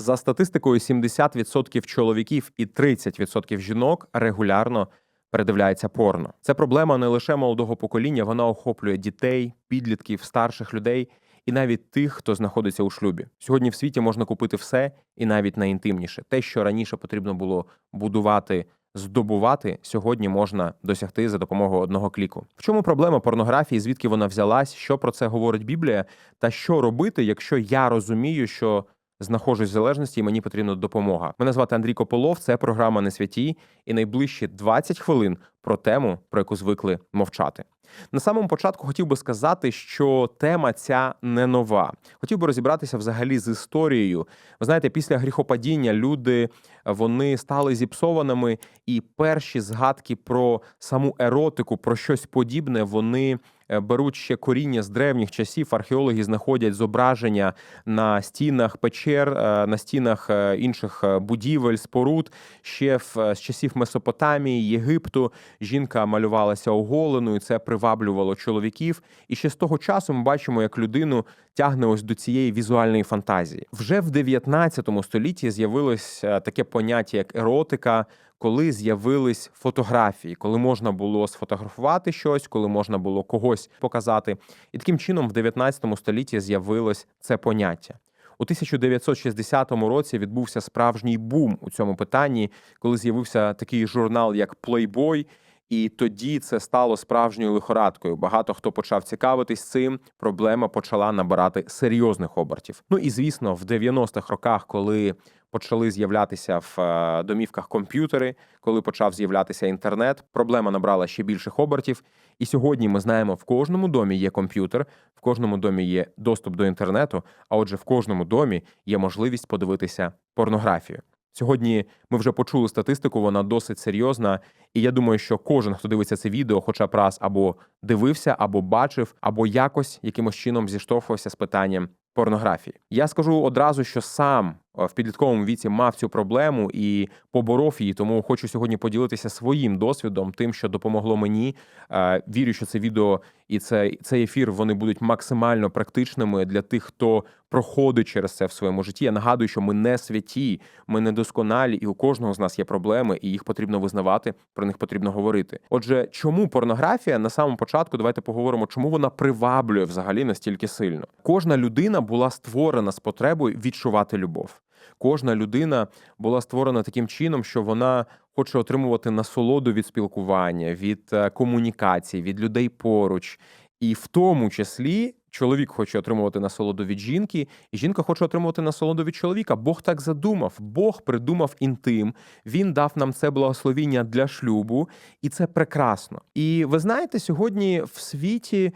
За статистикою, 70% чоловіків і 30% жінок регулярно передивляється порно. Це проблема не лише молодого покоління, вона охоплює дітей, підлітків, старших людей і навіть тих, хто знаходиться у шлюбі. Сьогодні в світі можна купити все і навіть найінтимніше. Те, що раніше потрібно було будувати. Здобувати сьогодні можна досягти за допомогою одного кліку. В чому проблема порнографії? Звідки вона взялась? Що про це говорить Біблія? Та що робити, якщо я розумію, що знаходжусь в залежності і мені потрібна допомога? Мене звати Андрій Кополов. Це програма не святі, і найближчі 20 хвилин про тему, про яку звикли мовчати. На самому початку хотів би сказати, що тема ця не нова. Хотів би розібратися взагалі з історією. Ви знаєте, після гріхопадіння люди вони стали зіпсованими, і перші згадки про саму еротику, про щось подібне, вони беруть ще коріння з древніх часів. Археологи знаходять зображення на стінах печер, е, на стінах е, інших будівель, споруд ще в з часів Месопотамії, Єгипту. Жінка малювалася оголеною. Це приваблювало чоловіків. І ще з того часу ми бачимо, як людину тягне ось до цієї візуальної фантазії. Вже в 19 столітті з'явилось таке поняття як еротика. Коли з'явились фотографії, коли можна було сфотографувати щось, коли можна було когось показати, і таким чином в 19 столітті з'явилось це поняття. У 1960 році відбувся справжній бум у цьому питанні, коли з'явився такий журнал, як Playboy, і тоді це стало справжньою лихорадкою. Багато хто почав цікавитись цим. Проблема почала набирати серйозних обертів. Ну і звісно, в 90-х роках, коли почали з'являтися в е, домівках комп'ютери, коли почав з'являтися інтернет, проблема набрала ще більших обертів. І сьогодні ми знаємо, в кожному домі є комп'ютер, в кожному домі є доступ до інтернету. А отже, в кожному домі є можливість подивитися порнографію. Сьогодні ми вже почули статистику, вона досить серйозна, і я думаю, що кожен, хто дивиться це відео, хоча б раз або дивився, або бачив, або якось якимось чином зіштовхувався з питанням порнографії. Я скажу одразу, що сам в підлітковому віці мав цю проблему і поборов її. Тому хочу сьогодні поділитися своїм досвідом, тим, що допомогло мені. Е, вірю, що це відео і це, цей ефір вони будуть максимально практичними для тих, хто проходить через це в своєму житті. Я нагадую, що ми не святі, ми не досконалі, і у кожного з нас є проблеми, і їх потрібно визнавати. Про них потрібно говорити. Отже, чому порнографія на самому початку? Давайте поговоримо, чому вона приваблює взагалі настільки сильно. Кожна людина була створена з потребою відчувати любов кожна людина була створена таким чином, що вона хоче отримувати насолоду від спілкування, від е, комунікації, від людей поруч, і в тому числі. Чоловік хоче отримувати насолоду від жінки, і жінка хоче отримувати насолоду від чоловіка. Бог так задумав. Бог придумав інтим. Він дав нам це благословіння для шлюбу, і це прекрасно. І ви знаєте, сьогодні в світі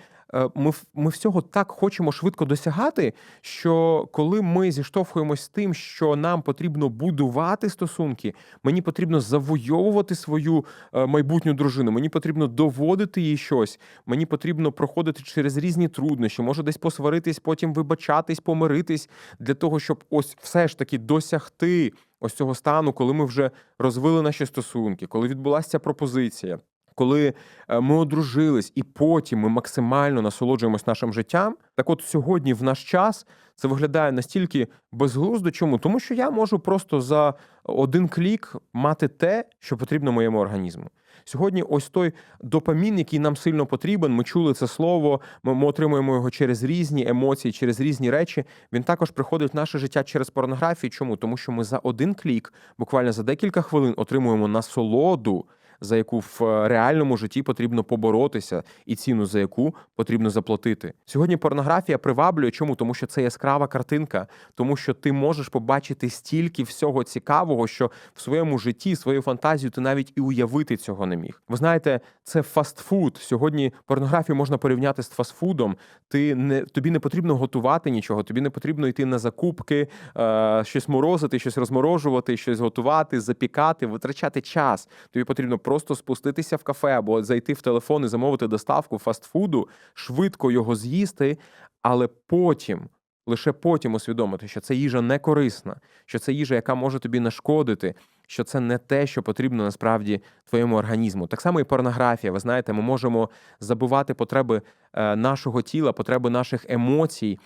ми ми всього так хочемо швидко досягати, що коли ми зіштовхуємось з тим, що нам потрібно будувати стосунки, мені потрібно завойовувати свою е, майбутню дружину, мені потрібно доводити їй щось, мені потрібно проходити через різні труднощі, може десь посваритись, потім вибачатись, помиритись для того, щоб ось все ж таки досягти ось цього стану, коли ми вже розвили наші стосунки, коли відбулася пропозиція коли е, ми одружились, і потім ми максимально насолоджуємось нашим життям. Так, от сьогодні, в наш час, це виглядає настільки безглуздо. Чому? Тому що я можу просто за один клік мати те, що потрібно моєму організму. Сьогодні, ось той допамін, який нам сильно потрібен. Ми чули це слово. Ми, отримуємо його через різні емоції, через різні речі. Він також приходить в наше життя через порнографію. Чому? Тому що ми за один клік, буквально за декілька хвилин, отримуємо насолоду за яку в е, реальному житті потрібно поборотися, і ціну за яку потрібно заплатити. Сьогодні порнографія приваблює. Чому? Тому що це яскрава картинка, тому що ти можеш побачити стільки всього цікавого, що в своєму житті, свою фантазію ти навіть і уявити цього не міг. Ви знаєте, це фастфуд. Сьогодні порнографію можна порівняти з фастфудом. Ти не тобі не потрібно готувати нічого, тобі не потрібно йти на закупки, е, щось морозити, щось розморожувати, щось готувати, запікати, витрачати час. Тобі потрібно просто спуститися в кафе або зайти в телефон і замовити доставку фастфуду, швидко його з'їсти, але потім. Лише потім усвідомити, що це їжа не корисна, що це їжа, яка може тобі нашкодити, що це не те, що потрібно насправді твоєму організму. Так само і порнографія. Ви знаєте, ми можемо забувати потреби е, нашого тіла, потреби наших емоцій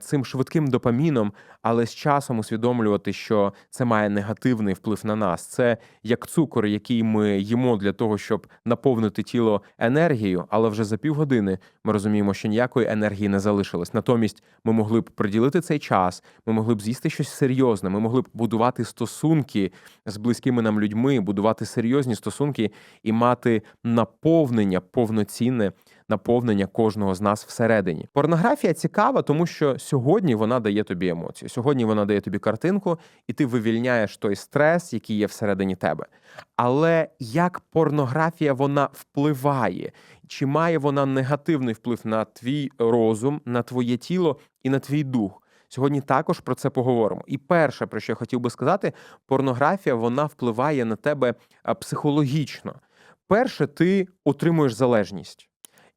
цим швидким допаміном, але з часом усвідомлювати, що це має негативний вплив на нас. Це як цукор, який ми їмо для того, щоб наповнити тіло енергією, але вже за півгодини ми розуміємо, що ніякої енергії не залишилось. Натомість ми могли б приділити цей час, ми могли б з'їсти щось серйозне, ми могли б будувати стосунки з близькими нам людьми, будувати серйозні стосунки і мати наповнення повноцінне. Наповнення кожного з нас всередині. Порнографія цікава, тому що сьогодні вона дає тобі емоцію. Сьогодні вона дає тобі картинку, і ти вивільняєш той стрес, який є всередині тебе. Але як порнографія вона впливає, чи має вона негативний вплив на твій розум, на твоє тіло і на твій дух? Сьогодні також про це поговоримо. І перше, про що я хотів би сказати, порнографія вона впливає на тебе психологічно. Перше, ти отримуєш залежність.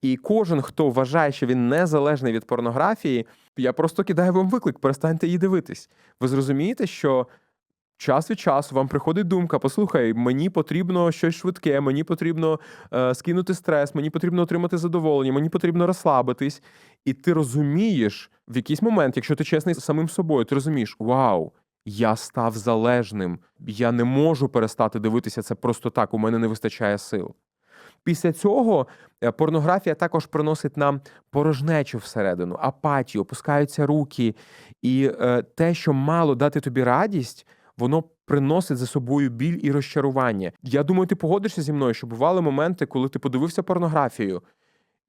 І кожен, хто вважає, що він незалежний від порнографії, я просто кидаю вам виклик, перестаньте її дивитись. Ви зрозумієте, що час від часу вам приходить думка: послухай, мені потрібно щось швидке, мені потрібно е, скинути стрес, мені потрібно отримати задоволення, мені потрібно розслабитись. І ти розумієш в якийсь момент, якщо ти чесний з самим собою, ти розумієш, вау. Я став залежним, я не можу перестати дивитися це просто так. У мене не вистачає сил. Після цього е, порнографія також приносить нам порожнечу всередину, апатію, опускаються руки, і е, те, що мало дати тобі радість, воно приносить за собою біль і розчарування. Я думаю, ти погодишся зі мною, що бували моменти, коли ти подивився порнографію,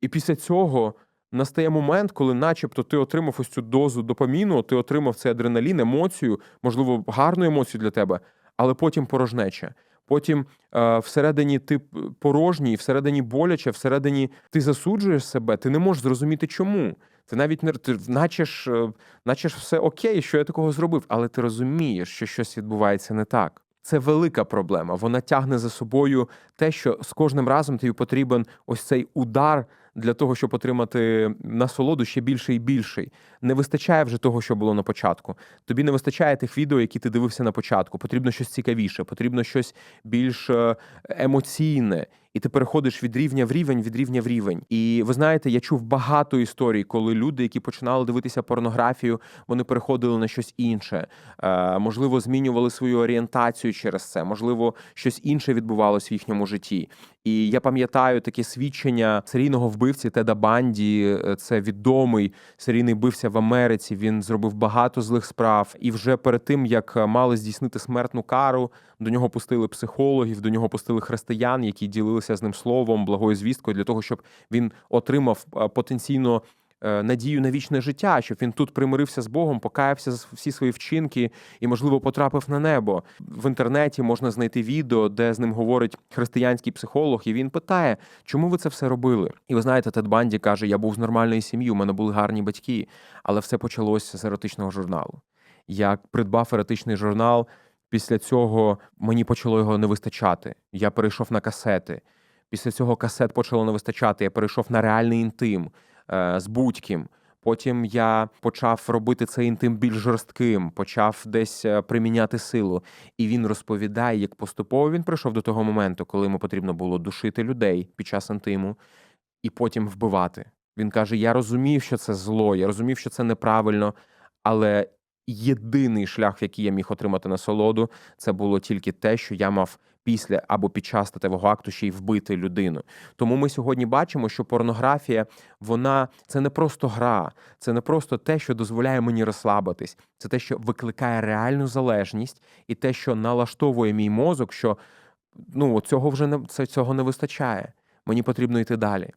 і після цього настає момент, коли, начебто, ти отримав ось цю дозу допаміну, ти отримав цей адреналін, емоцію, можливо, гарну емоцію для тебе, але потім порожнеча. Потім е, всередині ти порожній, всередині боляче, всередині ти засуджуєш себе, ти не можеш зрозуміти, чому. Ти навіть не ти, наче ж, е, наче ж все окей, що я такого зробив, але ти розумієш, що щось відбувається не так. Це велика проблема. Вона тягне за собою те, що з кожним разом тобі потрібен ось цей удар для того, щоб отримати насолоду ще більше і більший. Не вистачає вже того, що було на початку. Тобі не вистачає тих відео, які ти дивився на початку. Потрібно щось цікавіше, потрібно щось більш е, емоційне. І ти переходиш від рівня в рівень, від рівня в рівень. І ви знаєте, я чув багато історій, коли люди, які починали дивитися порнографію, вони переходили на щось інше. Е, можливо, змінювали свою орієнтацію через це, можливо, щось інше відбувалося в їхньому житті. І я пам'ятаю таке свідчення серійного вбивці Теда Банді. Це відомий серійний вбивця в Америці. Він зробив багато злих справ. І вже перед тим як мали здійснити смертну кару, до нього пустили психологів, до нього пустили християн, які ділилися з ним словом, благою звісткою для того, щоб він отримав потенційно Е, надію на вічне життя, щоб він тут примирився з Богом, покаявся за всі свої вчинки і, можливо, потрапив на небо. В інтернеті можна знайти відео, де з ним говорить християнський психолог, і він питає, чому ви це все робили? І ви знаєте, Тед Банді каже: Я був з нормальної сім'ї, у мене були гарні батьки, але все почалося з еротичного журналу. Я придбав еротичний журнал. Після цього мені почало його не вистачати. Я перейшов на касети. Після цього касет почало не вистачати. Я перейшов на реальний інтим. Е, з будь-ким. Потім я почав робити цей інтим більш жорстким, почав десь е, приміняти силу. І він розповідає, як поступово він прийшов до того моменту, коли йому потрібно було душити людей під час інтиму і потім вбивати. Він каже: Я розумів, що це зло, я розумів, що це неправильно, але єдиний шлях, який я міг отримати насолоду, це було тільки те, що я мав після або під час статевого акту ще й вбити людину. Тому ми сьогодні бачимо, що порнографія вона це не просто гра, це не просто те, що дозволяє мені розслабитись, це те, що викликає реальну залежність, і те, що налаштовує мій мозок, що ну цього вже не цього не вистачає. Мені потрібно йти далі.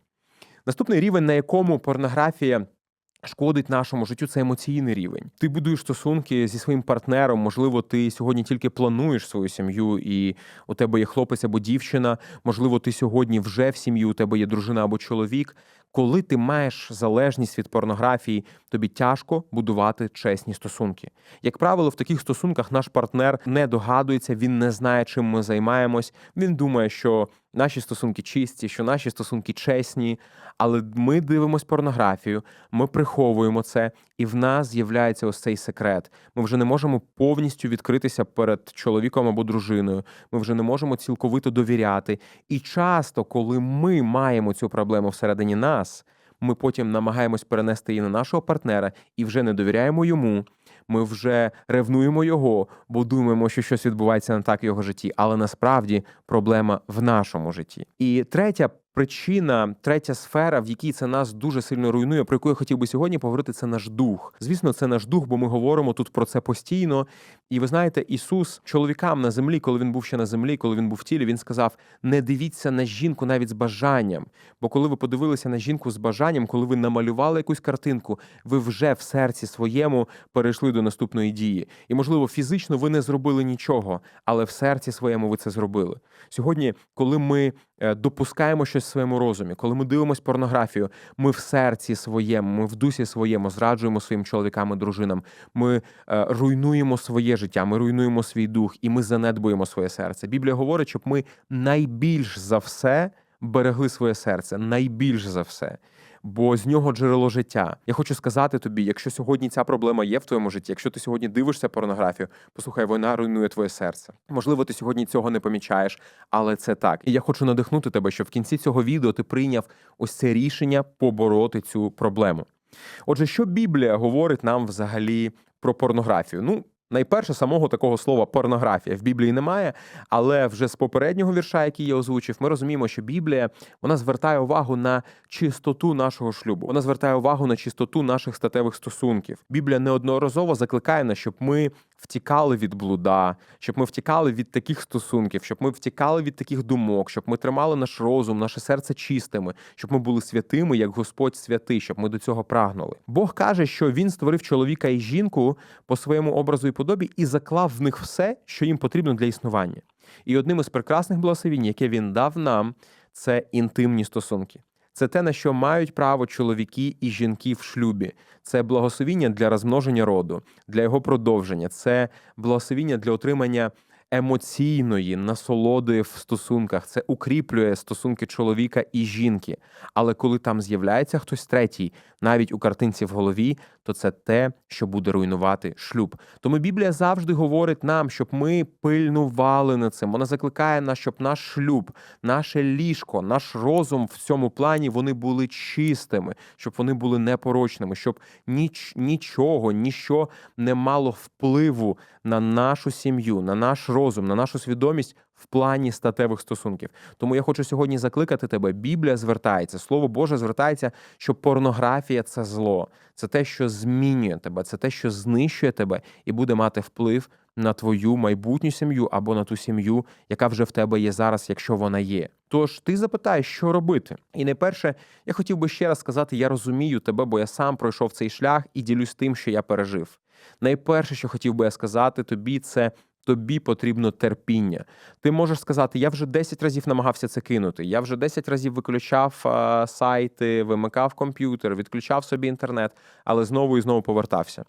Наступний рівень, на якому порнографія. Шкодить нашому життю це емоційний рівень. Ти будуєш стосунки зі своїм партнером. Можливо, ти сьогодні тільки плануєш свою сім'ю, і у тебе є хлопець або дівчина. Можливо, ти сьогодні вже в сім'ї, у тебе є дружина або чоловік. Коли ти маєш залежність від порнографії, тобі тяжко будувати чесні стосунки. Як правило, в таких стосунках наш партнер не догадується, він не знає, чим ми займаємось. Він думає, що наші стосунки чисті, що наші стосунки чесні, але ми дивимося порнографію, ми приховуємо це, і в нас з'являється ось цей секрет. Ми вже не можемо повністю відкритися перед чоловіком або дружиною. Ми вже не можемо цілковито довіряти. І часто, коли ми маємо цю проблему всередині нас, ми потім намагаємось перенести її на нашого партнера і вже не довіряємо йому. Ми вже ревнуємо його, бо думаємо, що щось відбувається не так в його житті, але насправді проблема в нашому житті. І третя причина, третя сфера, в якій це нас дуже сильно руйнує, про яку я хотів би сьогодні поговорити, це наш дух. Звісно, це наш дух, бо ми говоримо тут про це постійно. І ви знаєте, Ісус чоловікам на землі, коли він був ще на землі, коли він був в тілі, він сказав: не дивіться на жінку навіть з бажанням. Бо коли ви подивилися на жінку з бажанням, коли ви намалювали якусь картинку, ви вже в серці своєму перейшли до наступної дії. І, можливо, фізично ви не зробили нічого, але в серці своєму ви це зробили. Сьогодні, коли ми допускаємо щось в своєму розумі, коли ми дивимося порнографію, ми в серці своєму, ми в дусі своєму зраджуємо своїм чоловікам і дружинам. Ми е, руйнуємо своє життя, ми руйнуємо свій дух і ми занедбуємо своє серце. Біблія говорить, щоб ми найбільш за все берегли своє серце, найбільш за все. Бо з нього джерело життя. Я хочу сказати тобі, якщо сьогодні ця проблема є в твоєму житті, якщо ти сьогодні дивишся порнографію, послухай, вона руйнує твоє серце. Можливо, ти сьогодні цього не помічаєш, але це так. І я хочу надихнути тебе, щоб в кінці цього відео ти прийняв ось це рішення побороти цю проблему. Отже, що Біблія говорить нам взагалі про порнографію? Ну, Найперше, самого такого слова порнографія в Біблії немає, але вже з попереднього вірша, який я озвучив, ми розуміємо, що Біблія вона звертає увагу на чистоту нашого шлюбу. Вона звертає увагу на чистоту наших статевих стосунків. Біблія неодноразово закликає нас, щоб ми втікали від блуда, щоб ми втікали від таких стосунків, щоб ми втікали від таких думок, щоб ми тримали наш розум, наше серце чистими, щоб ми були святими, як Господь святий, щоб ми до цього прагнули. Бог каже, що він створив чоловіка і жінку по своєму образу і подобі і заклав в них все, що їм потрібно для існування. І одним із прекрасних благословінь, яке він дав нам, це інтимні стосунки. Це те, на що мають право чоловіки і жінки в шлюбі. Це благословіння для розмноження роду, для його продовження, це благословіння для отримання емоційної насолоди в стосунках. Це укріплює стосунки чоловіка і жінки. Але коли там з'являється хтось третій, навіть у картинці в голові, то це те, що буде руйнувати шлюб. Тому Біблія завжди говорить нам, щоб ми пильнували над цим. Вона закликає нас, щоб наш шлюб, наше ліжко, наш розум в цьому плані вони були чистими, щоб вони були непорочними, щоб ніч, нічого, ніщо не мало впливу на нашу сім'ю, на наш розум, на нашу свідомість в плані статевих стосунків. Тому я хочу сьогодні закликати тебе. Біблія звертається, слово Боже звертається, що порнографія це зло, це те, що змінює тебе, це те, що знищує тебе, і буде мати вплив на твою майбутню сім'ю або на ту сім'ю, яка вже в тебе є зараз, якщо вона є. Тож ти запитаєш, що робити. І найперше, я хотів би ще раз сказати: я розумію тебе, бо я сам пройшов цей шлях і ділюсь тим, що я пережив. Найперше, що хотів би я сказати тобі, це тобі потрібно терпіння. Ти можеш сказати, я вже 10 разів намагався це кинути. Я вже 10 разів виключав а, сайти, вимикав комп'ютер, відключав собі інтернет, але знову і знову повертався.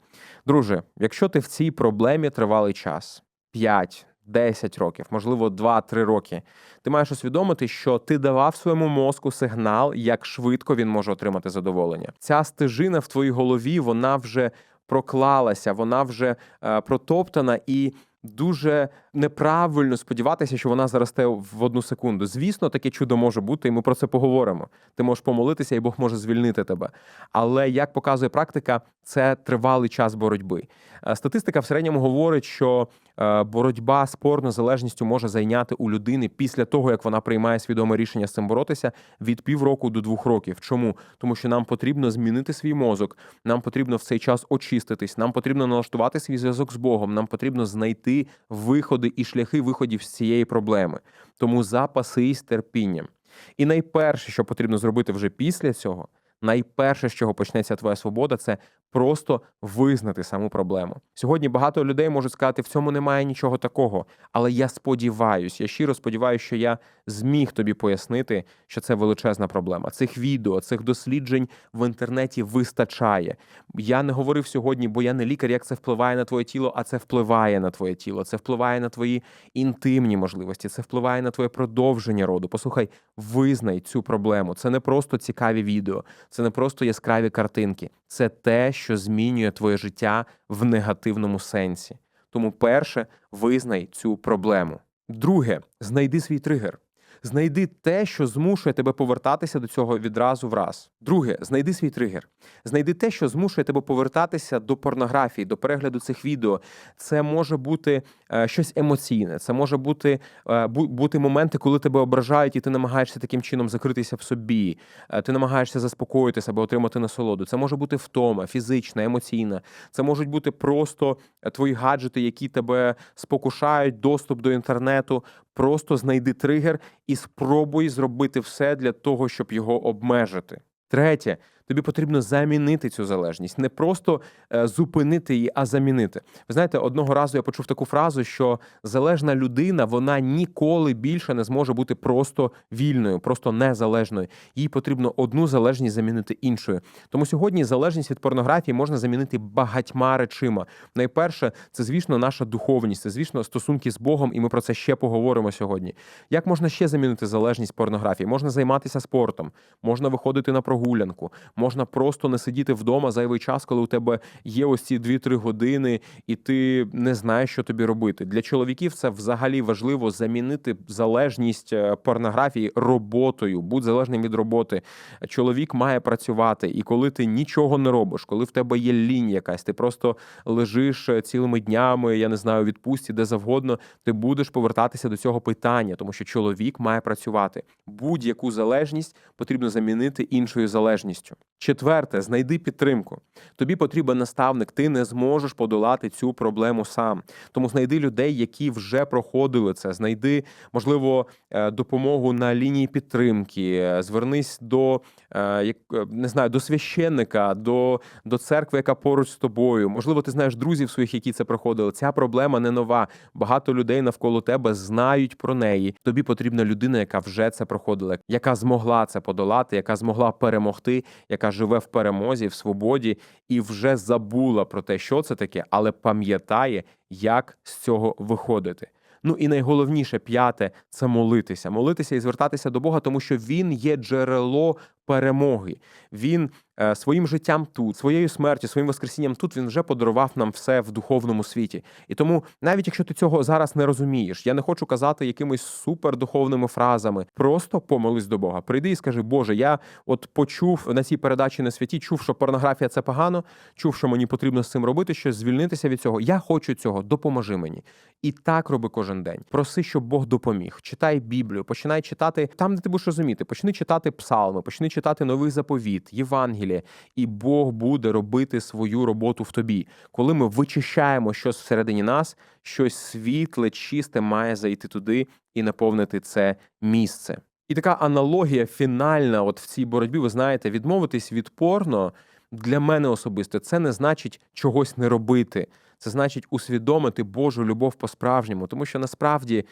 Друже, якщо ти в цій проблемі тривалий час 5, 10 років, можливо, 2-3 роки. Ти маєш усвідомити, що ти давав своєму мозку сигнал, як швидко він може отримати задоволення. Ця стежина в твоїй голові вона вже проклалася, вона вже е, протоптана і дуже неправильно сподіватися, що вона заросте в одну секунду. Звісно, таке чудо може бути, і ми про це поговоримо. Ти можеш помолитися, і Бог може звільнити тебе. Але як показує практика, це тривалий час боротьби. Е, статистика в середньому говорить, що е, боротьба з порнозалежністю може зайняти у людини після того, як вона приймає свідоме рішення з цим боротися від півроку до двох років. Чому? Тому що нам потрібно змінити свій мозок, нам потрібно в цей час очиститись, нам потрібно налаштувати свій зв'язок з Богом, нам потрібно знайти виходи і шляхи виходів з цієї проблеми. Тому запасись терпінням. І найперше, що потрібно зробити вже після цього, найперше, з чого почнеться твоя свобода, це просто визнати саму проблему. Сьогодні багато людей можуть сказати, в цьому немає нічого такого. Але я сподіваюся, я щиро сподіваюся, що я зміг тобі пояснити, що це величезна проблема. Цих відео, цих досліджень в інтернеті вистачає. Я не говорив сьогодні, бо я не лікар, як це впливає на твоє тіло, а це впливає на твоє тіло, це впливає на твої інтимні можливості, це впливає на твоє продовження роду. Послухай, визнай цю проблему. Це не просто цікаві відео, це не просто яскраві картинки, це те, що змінює твоє життя в негативному сенсі. Тому, перше, визнай цю проблему. Друге, знайди свій тригер. Знайди те, що змушує тебе повертатися до цього відразу в раз. Друге, знайди свій тригер. Знайди те, що змушує тебе повертатися до порнографії, до перегляду цих відео. Це може бути е, щось емоційне, це може бути, е, бу- бути моменти, коли тебе ображають, і ти намагаєшся таким чином закритися в собі. Е, ти намагаєшся заспокоїти себе, отримати насолоду. Це може бути втома, фізична, емоційна. Це можуть бути просто твої гаджети, які тебе спокушають, доступ до інтернету. Просто знайди тригер і спробуй зробити все для того, щоб його обмежити. Третє, тобі потрібно замінити цю залежність, не просто е, зупинити її, а замінити. Ви знаєте, одного разу я почув таку фразу, що залежна людина вона ніколи більше не зможе бути просто вільною, просто незалежною. Їй потрібно одну залежність замінити іншою. Тому сьогодні залежність від порнографії можна замінити багатьма речима. Найперше, це звісно наша духовність, це звісно стосунки з Богом, і ми про це ще поговоримо сьогодні. Як можна ще замінити залежність порнографії? Можна займатися спортом, можна виходити на прогулянку, можна просто не сидіти вдома зайвий час, коли у тебе є ось ці 2-3 години, і ти не знаєш, що тобі робити. Для чоловіків це взагалі важливо замінити залежність е, порнографії роботою. Будь залежним від роботи. Чоловік має працювати, і коли ти нічого не робиш, коли в тебе є лінь якась, ти просто лежиш е, цілими днями, я не знаю, відпустці, де завгодно, ти будеш повертатися до цього питання, тому що чоловік має працювати. Будь-яку залежність потрібно замінити іншою залежністю. Четверте, знайди підтримку. Тобі потрібен наставник, ти не зможеш подолати цю проблему сам. Тому знайди людей, які вже проходили це. Знайди, можливо, е, допомогу на лінії підтримки. Звернись до е, е, не знаю, до священника, до, до церкви, яка поруч з тобою. Можливо, ти знаєш друзів своїх, які це проходили. Ця проблема не нова. Багато людей навколо тебе знають про неї. Тобі потрібна людина, яка вже це проходила, яка змогла це подолати, яка змогла перемогти, живе в перемозі, в свободі і вже забула про те, що це таке, але пам'ятає, як з цього виходити. Ну і найголовніше п'яте це молитися, молитися і звертатися до Бога, тому що він є джерело перемоги. Він е, своїм життям тут, своєю смертю, своїм воскресінням тут він вже подарував нам все в духовному світі. І тому, навіть якщо ти цього зараз не розумієш, я не хочу казати якимись супердуховними фразами. Просто помолись до Бога. Прийди і скажи, Боже, я от почув на цій передачі на святі, чув, що порнографія це погано, чув, що мені потрібно з цим робити, щось звільнитися від цього. Я хочу цього, допоможи мені. І так роби кожен день. Проси, щоб Бог допоміг. Читай Біблію, починай читати там, де ти будеш розуміти. Почни читати псалми, почни читати новий заповіт, Євангеліє, і Бог буде робити свою роботу в тобі. Коли ми вичищаємо щось всередині нас, щось світле, чисте має зайти туди і наповнити це місце. І така аналогія фінальна, от в цій боротьбі, ви знаєте, відмовитись від порно для мене особисто це не значить чогось не робити. Це значить усвідомити Божу любов по-справжньому, тому що насправді,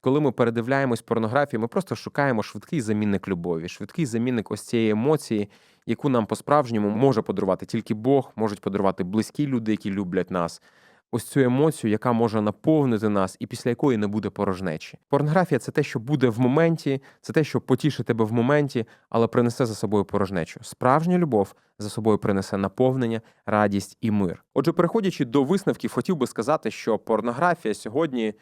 коли ми передивляємось порнографію, ми просто шукаємо швидкий замінник любові, швидкий замінник ось цієї емоції, яку нам по-справжньому може подарувати тільки Бог, можуть подарувати близькі люди, які люблять нас. Ось цю емоцію, яка може наповнити нас, і після якої не буде порожнечі. Порнографія це те, що буде в моменті, це те, що потішить тебе в моменті, але принесе за собою порожнечу. Справжня любов за собою принесе наповнення, радість і мир. Отже, переходячи до висновків, хотів би сказати, що порнографія сьогодні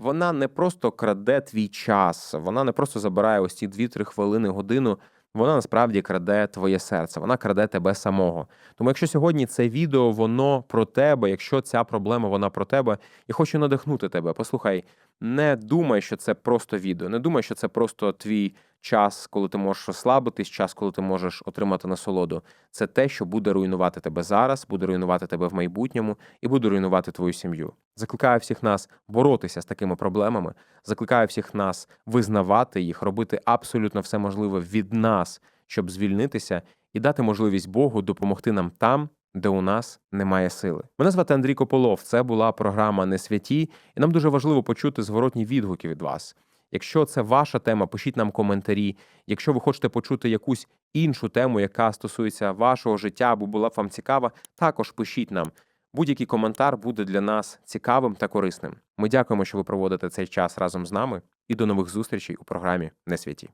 вона не просто краде твій час, вона не просто забирає ось ці 2-3 хвилини, годину. Вона насправді краде твоє серце, вона краде тебе самого. Тому, якщо сьогодні це відео, воно про тебе, якщо ця проблема вона про тебе, я хочу надихнути тебе. Послухай, не думай, що це просто відео, не думай, що це просто твій час, коли ти можеш розслабитись, час, коли ти можеш отримати насолоду. Це те, що буде руйнувати тебе зараз, буде руйнувати тебе в майбутньому і буде руйнувати твою сім'ю. Закликаю всіх нас боротися з такими проблемами, закликаю всіх нас визнавати їх, робити абсолютно все можливе від нас, щоб звільнитися і дати можливість Богу допомогти нам там, де у нас немає сили. Мене звати Андрій Кополов. Це була програма Не святі, і нам дуже важливо почути зворотні відгуки від вас. Якщо це ваша тема, пишіть нам коментарі. Якщо ви хочете почути якусь іншу тему, яка стосується вашого життя або була вам цікава, також пишіть нам. Будь-який коментар буде для нас цікавим та корисним. Ми дякуємо, що ви проводите цей час разом з нами, і до нових зустрічей у програмі Не святі.